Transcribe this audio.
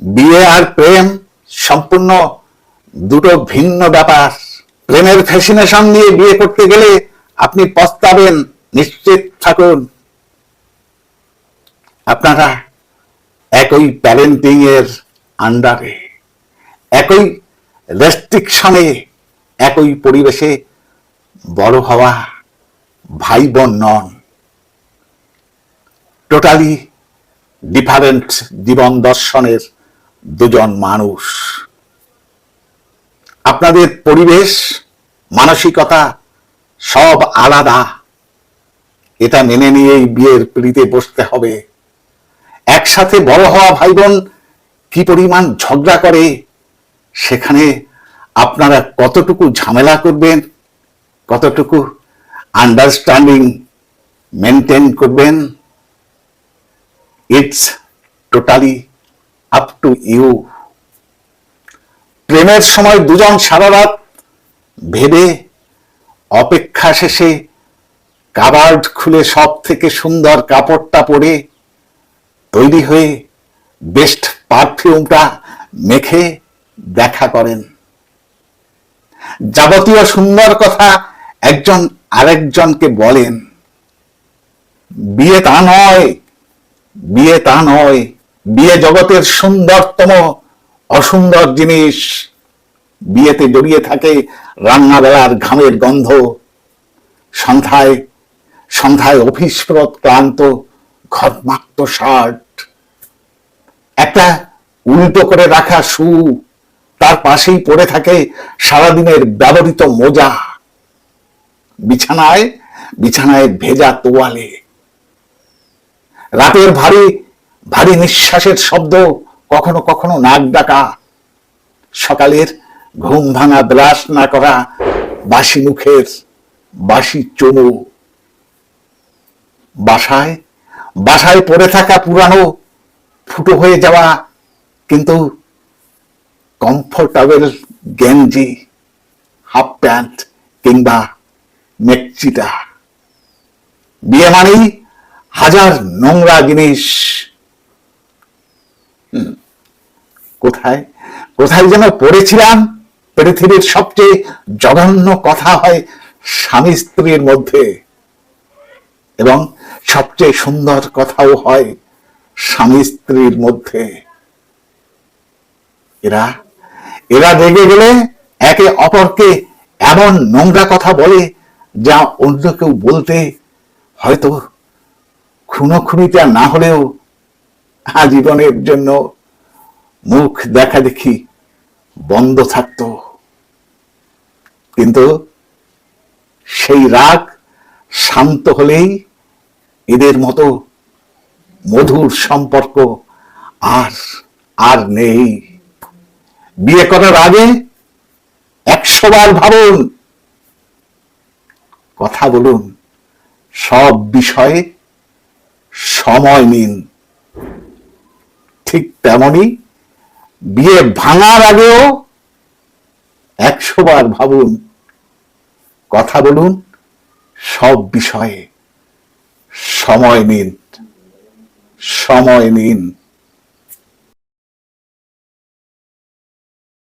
বিয়ে আর প্রেম সম্পূর্ণ দুটো ভিন্ন ব্যাপার। প্রেমের ফ্যাসিনেশন নিয়ে বিয়ে করতে গেলে আপনি পস্তাবেন। নিশ্চিত থাকুন। আপনারা একই প্যারেন্টিং এর আন্ডারে একই রেস্ট্রিকশনে একই পরিবেশে বড় হওয়া ভাই বোন নন। টোটালি ডিফারেন্ট জীবন দর্শনের দুজন মানুষ। আপনাদের পরিবেশ, মানসিকতা সব আলাদা। এটা মেনে নিয়েই বিয়ের পিড়িতে বসতে হবে। একসাথে বড় হওয়া ভাই বোন কি পরিমাণ ঝগড়া করে, সেখানে আপনারা কতটুকু ঝামেলা করবেন, কতটুকু আন্ডারস্ট্যান্ডিং মেনটেন করবেন it's totally up to you প্রেমের সময় দুজন সারা রাত ভেবে, অপেক্ষা শেষে কাবার্ড খুলে সব থেকে সুন্দর কাপড়টা পরে তৈরি হয়ে বেস্ট পারফিউমটা মেখে দেখা করেন। যাবতীয় সুন্দর কথা একজন আরেকজনকে বলেন, বিয়ে তা নয়, বিয়ে তা নয়। বিয়ে জগতের সুন্দরতম, অসুন্দর জিনিস। বিয়েতে জড়িয়ে থাকে রান্নাবেলার ঘামের গন্ধ, সন্ধ্যায় সন্ধ্যায় অফিস ফেরত ক্লান্ত, ঘরমাক্ত শার্ট। একটা উল্টো করে রাখা শু, তার পাশেই পড়ে থাকে সারাদিনের ব্যবহৃত মোজা। বিছানায় বিছানায় ভেজা তোয়ালে। রাতের ভারী ভারী নিঃশ্বাসের শব্দ কখনো কখনো নাক ডাকা। সকালের ঘুম ভাঙা ব্রাশ না করা, বাসি মুখের বাসি চুমু। বাসায় বাসায় পড়ে থাকা পুরানো, ফুটো হয়ে যাওয়া, কিন্তু কমফোর্টেবল গেঞ্জি, হাফ প্যান্ট কিংবা মেকচিটা। বিয়ে মানেই হাজার নোংরা জিনিস। কোথায়? কোথায় যেন পড়েছিলাম? পৃথিবীর সবচেয়ে জঘন্য কথা হয় স্বামী স্ত্রীর মধ্যে। এবং সবচেয়ে সুন্দর কথাও হয় স্বামী স্ত্রীর মধ্যে। এরা এরা রেগে গেলে একে অপরকে এমন নোংরা কথা বলে যা অন্য কেউ বলতে হয়তো খুনোখুনিটা না হলেও আজীবনের জন্য মুখ দেখা দেখি বন্ধ থাকতো। কিন্তু সেই রাগ শান্ত হলেই এদের মতো মধুর সম্পর্ক আর আর নেই। বিয়ে করার আগে একশো বার ভাবুন। কথা বলুন, সব বিষয়ে সময় নিন। ঠিক তেমনি বিয়ে ভাঙার আগেও একশো বার ভাবুন কথা বলুন সব বিষয়ে সময় নিন সময় নিন।